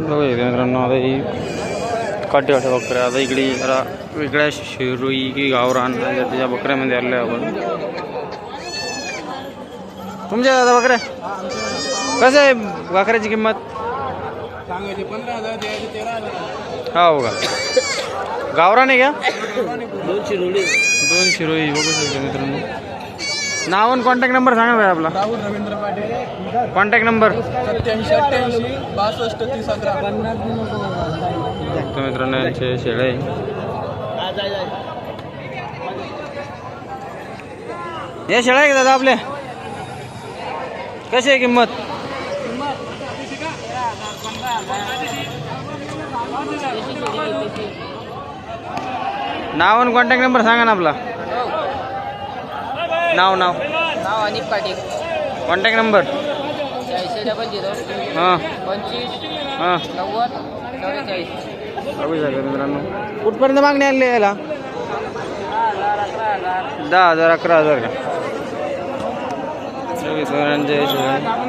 बघू शकता मित्रांनो आता ही काटेवाट्या बकऱ्या आता इकडे जरा वेगळ्या शिरोई की गावरान त्याच्या बकऱ्यामध्ये आले आपण. तुमच्या दादा बकऱ्या? कसं आहे बकऱ्याची किंमत? हा हो का? गावरान आहे का? दोनशे रोडे दोन शिरोई बघू शकता मित्रांनो. नाव आणि कॉन्टॅक्ट नंबर सांगा भाई आपला. राहुल रवींद्र पाटील. कॉन्टॅक्ट नंबर सत्याऐंशी अठ्ठ्याऐंशी बासष्ट तीस अकरा. तर मित्रांनो यांचे शेळे. हे शेळ्या आहे का दादा आपले? कशी आहे किंमत? नाव आणि कॉन्टॅक्ट नंबर सांगा ना आपला. नाव नाव? नाव अनिक पाटील. कॉन्टॅक्ट नंबर चाळीसशे डबल झिरो. हां. पंचवीस. हां. नव्वद. बघू शकता मित्रांनो. कुठपर्यंत मागणी आली याला? दहा हजार अकरा हजार हजार हजार. का चोवीस वरांचे हिशोबाने.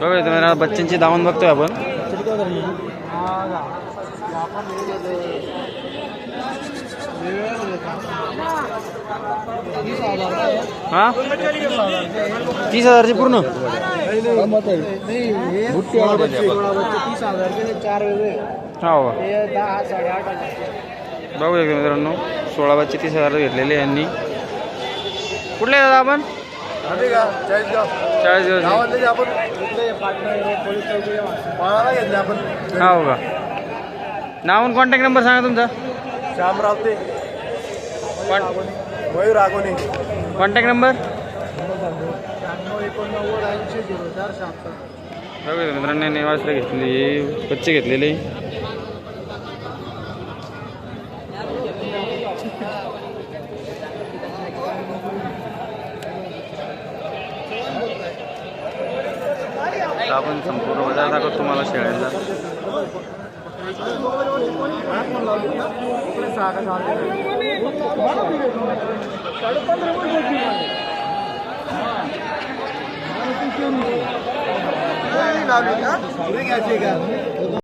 बघा तुम्ही बघू बच्चांची धावून बघतोय आपण. हा? तीस हजारची पूर्ण? हो बघू. मित्रांनो सोळा बच्चे तीस हजार घेतलेले यांनी. कुठले दादा आपण? चाळीसगाव चाळीस दिवस गावातले आपण घेतले हा हो का? नाव आणि कॉन्टॅक्ट नंबर सांगा तुमचा. श्यामराव ते मयूर आगोनी. कॉन्टॅक्ट नंबर बघू मित्रांनो यांनी वाचले घेतले बच्चे घेतलेले. आता आपण संपूर्ण बाजार दाखवतो तुम्हाला शेळ्यांचा लावली का